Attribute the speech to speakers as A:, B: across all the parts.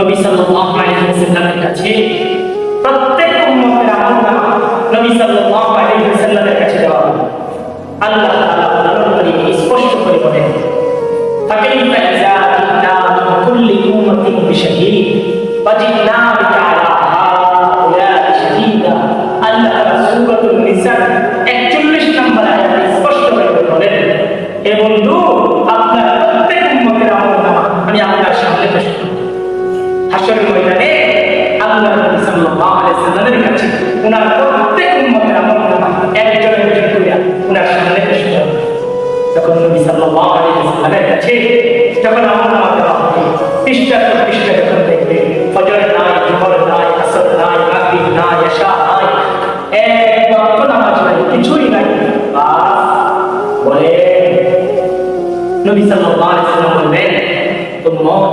A: নবী সাল্লাল্লাহু আলাইহি ওয়াসাল্লামের কাছে, প্রত্যেক উম্মতের আমলনামা নবী সাল্লাল্লাহু আলাইহি ওয়াসাল্লামের কাছে দেওয়া আল্লাহ তাআলা স্পষ্ট করে বলেন। তাকে হাসরের ময়দানে আল্লাহ নবী সাল্লাল্লাহু আলাইহি সাল্লামের কাছে উনার প্রত্যেক উম্মতের আমলনামা একজন একজন করে উনার সামনে পেশ করা। যখন নবী সাল্লাল্লাহু আলাইহি সাল্লামের কাছে যখন আমলনামা দেওয়া হবে পৃষ্ঠা পর পৃষ্ঠা যখন দেখবে, ফজর নাই, জোহর নাই, আসর নাই, মাগরিব নাই, এশা নাই এক ওয়াক্ত নামাজ নাই কিছুই নাই বাস বলে নবী সাল্লাল্লাহু আলাইহি সাল্লাম বললেন, উম্মত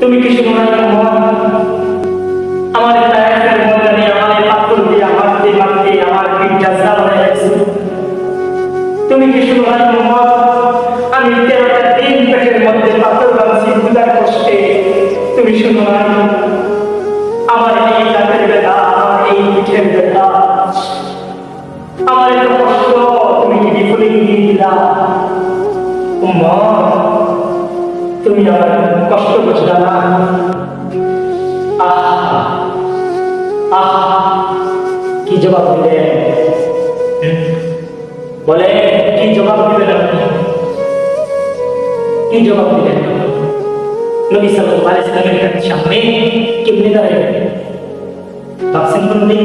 A: তুমি কি শুনো না আমার তায়েফের ময়দানে আমার পাথর দিয়ে দিয়ে মারতে আমার পিঠ জাজা হয়ে গেছে। তুমি কি শুনো না আমি তেরোটা দিন পেটের মধ্যে পাথর বাঁধছি ক্ষুদার কষ্টে। তুমি শুনো আমার এই দাঁতের ব্যথা আমার এই পিঠের ব্যথা। আমার এত কষ্ট তুমি কি বিফলে দিয়ে দিলা? উম্মত, তুমি আমার কষ্ট বুঝলা না। আহা আহা, কি জবাব দিলেন বলে, কি জবাব দিবেন আপনি? কি জবাব দিলেন নবী সাল্লাল্লাহু আলাইহি সাল্লামের সামনে কেমনে দাঁড়াবেন ভাবছেন কোনদিন